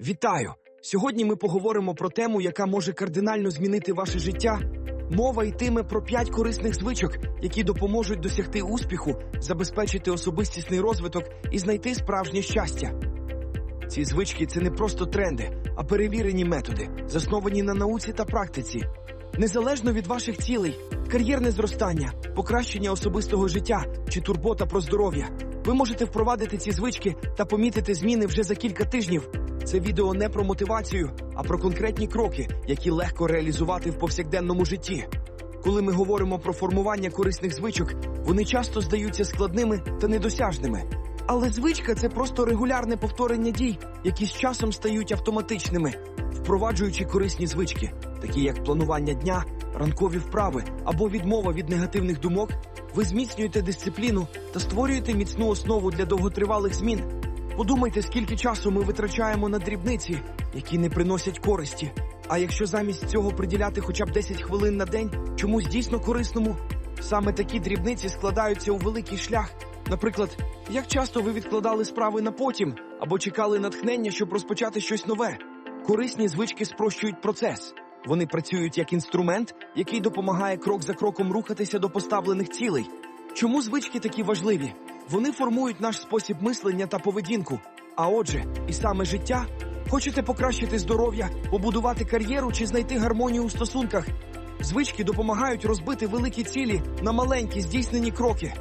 Вітаю! Сьогодні ми поговоримо про тему, яка може кардинально змінити ваше життя. Мова йтиме про п'ять корисних звичок, які допоможуть досягти успіху, забезпечити особистісний розвиток і знайти справжнє щастя. Ці звички це не просто тренди, а перевірені методи, засновані на науці та практиці. Незалежно від ваших цілей, кар'єрне зростання, покращення особистого життя чи турбота про здоров'я, ви можете впровадити ці звички та помітити зміни вже за кілька тижнів. Це відео не про мотивацію, а про конкретні кроки, які легко реалізувати в повсякденному житті. Коли ми говоримо про формування корисних звичок, вони часто здаються складними та недосяжними. Але звичка це просто регулярне повторення дій, які з часом стають автоматичними, впроваджуючи корисні звички, такі як планування дня, ранкові вправи або відмова від негативних думок, ви зміцнюєте дисципліну та створюєте міцну основу для довготривалих змін. Подумайте, скільки часу ми витрачаємо на дрібниці, які не приносять користі. А якщо замість цього приділяти хоча б 10 хвилин на день чомусь дійсно корисному, саме такі дрібниці складаються у великий шлях. Наприклад, як часто ви відкладали справи на потім або чекали натхнення, щоб розпочати щось нове. Корисні звички спрощують процес. Вони працюють як інструмент, який допомагає крок за кроком рухатися до поставлених цілей. Чому звички такі важливі? Вони формують наш спосіб мислення та поведінку. А отже, і саме життя. Хочете покращити здоров'я, побудувати кар'єру чи знайти гармонію у стосунках? Звички допомагають розбити великі цілі на маленькі здійснені кроки.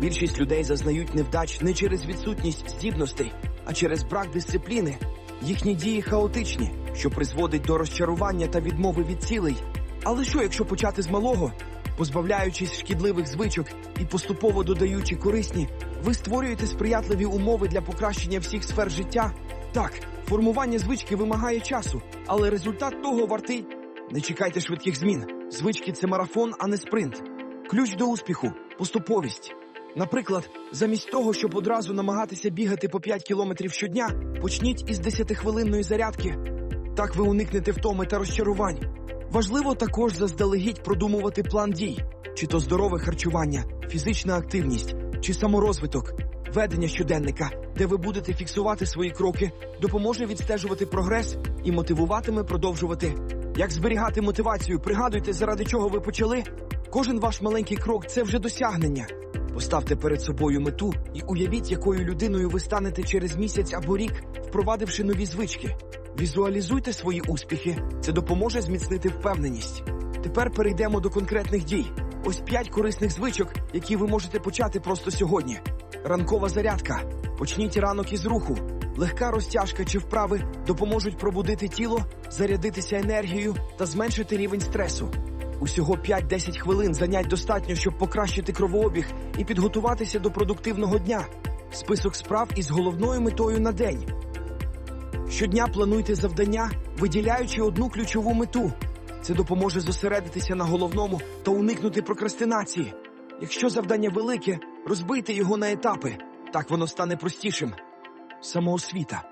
Більшість людей зазнають невдач не через відсутність здібностей, а через брак дисципліни. Їхні дії хаотичні, що призводить до розчарування та відмови від цілей. Але що, якщо почати з малого? Позбавляючись шкідливих звичок і поступово додаючи корисні, ви створюєте сприятливі умови для покращення всіх сфер життя. Так, формування звички вимагає часу, але результат того вартий. Не чекайте швидких змін. Звички це марафон, а не спринт. Ключ до успіху поступовість. Наприклад, замість того, щоб одразу намагатися бігати по 5 кілометрів щодня, почніть із 10-хвилинної зарядки. Так ви уникнете втоми та розчарувань. Важливо також заздалегідь продумувати план дій, чи то здорове харчування, фізична активність, чи саморозвиток, ведення щоденника, де ви будете фіксувати свої кроки, допоможе відстежувати прогрес і мотивуватиме продовжувати. Як зберігати мотивацію, пригадуйте, заради чого ви почали. Кожен ваш маленький крок це вже досягнення. Поставте перед собою мету і уявіть, якою людиною ви станете через місяць або рік, впровадивши нові звички. Візуалізуйте свої успіхи, це допоможе зміцнити впевненість. Тепер перейдемо до конкретних дій. Ось п'ять корисних звичок, які ви можете почати просто сьогодні. Ранкова зарядка. Почніть ранок із руху. Легка розтяжка чи вправи допоможуть пробудити тіло, зарядитися енергією та зменшити рівень стресу. Усього 5-10 хвилин занять достатньо, щоб покращити кровообіг і підготуватися до продуктивного дня. Список справ із головною метою на день. Щодня плануйте завдання, виділяючи одну ключову мету. Це допоможе зосередитися на головному та уникнути прокрастинації. Якщо завдання велике, розбийте його на етапи. Так воно стане простішим. Самоосвіта.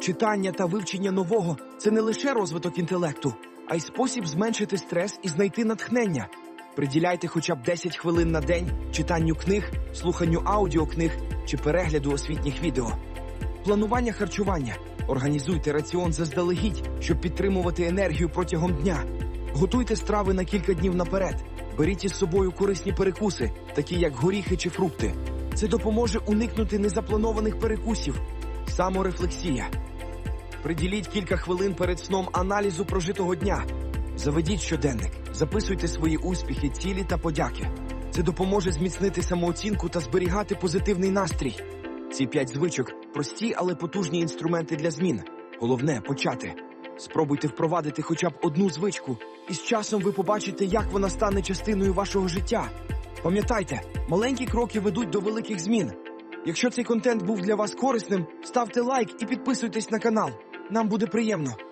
Читання та вивчення нового це не лише розвиток інтелекту, а й спосіб зменшити стрес і знайти натхнення. Приділяйте хоча б 10 хвилин на день читанню книг, слуханню аудіокниг чи перегляду освітніх відео. Планування харчування. Організуйте раціон заздалегідь, щоб підтримувати енергію протягом дня. Готуйте страви на кілька днів наперед. Беріть із собою корисні перекуси, такі як горіхи чи фрукти. Це допоможе уникнути незапланованих перекусів. Саморефлексія. Приділіть кілька хвилин перед сном аналізу прожитого дня. Заведіть щоденник, записуйте свої успіхи, цілі та подяки. Це допоможе зміцнити самооцінку та зберігати позитивний настрій. Ці п'ять звичок прості, але потужні інструменти для змін. Головне почати. Спробуйте впровадити хоча б одну звичку, і з часом ви побачите, як вона стане частиною вашого життя. Пам'ятайте, маленькі кроки ведуть до великих змін. Якщо цей контент був для вас корисним, ставте лайк і підписуйтесь на канал. Нам буде приємно.